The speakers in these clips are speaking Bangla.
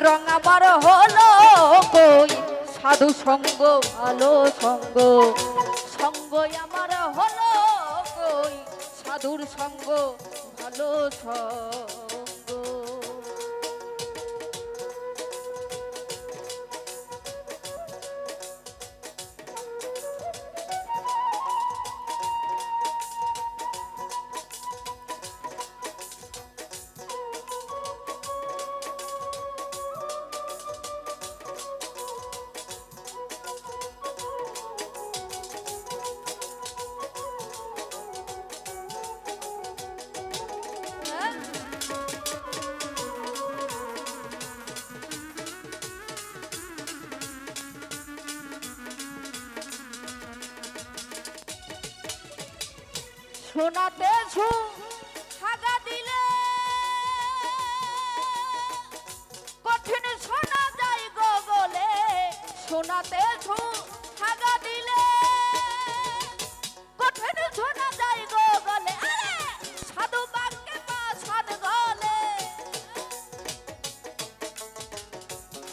রঙা বড় হলো কই? সাধু সঙ্গ, ভালো সঙ্গ। সঙ্গ আমার হলো কই? সাধুর সঙ্গ, ভালো সঙ্গ। শোনাতে ছু হাগা দিলে। কঠিন শোনা যায় গগলে শোনাতে ছু হাগা দিলে। কঠিন শোনা যায় গগলে আরে! সাধু বাক্যে পাশান গলে।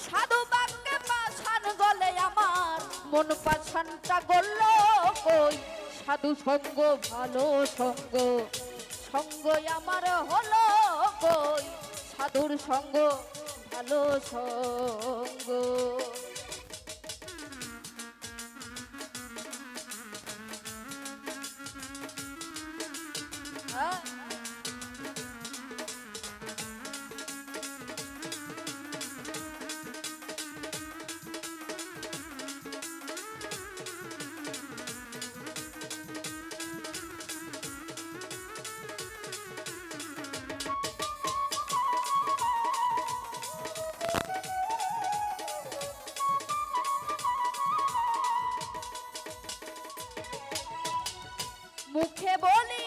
সাধু বাক্যে পাশান গলে আমার, মন পাশানটা গল্ল কই? সাধু সঙ্গ ভালো সঙ্গ। সঙ্গ আমার হলো কই সাধুর সঙ্গ ভালো সঙ্গ। বলি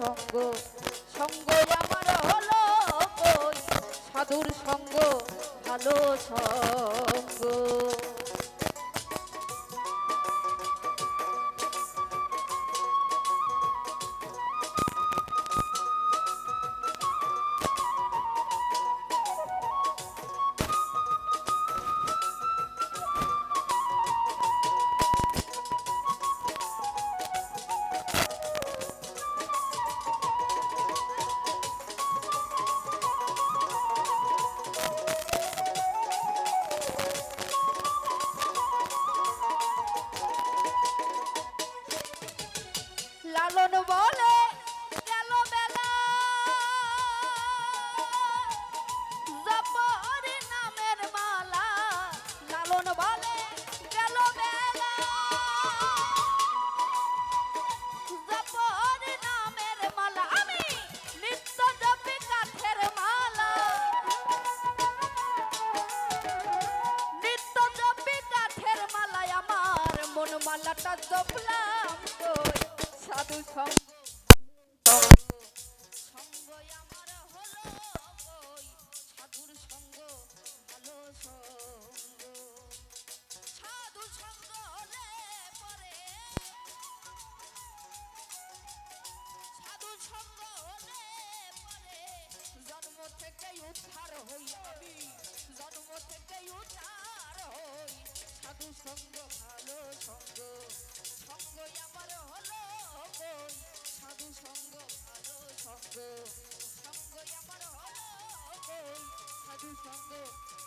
সঙ্গ সঙ্গ আমার হলো সাধুর সঙ্গ ভালো সঙ্গ মালাটা জপলাম সাধু সঙ্গ সঙ্গ আমার এই সাধু সঙ্গ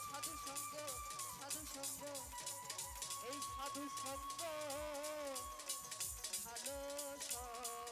সাধু সঙ্গ সাধু সঙ্গ এই সাধু সঙ্গ ভালো সঙ্গ।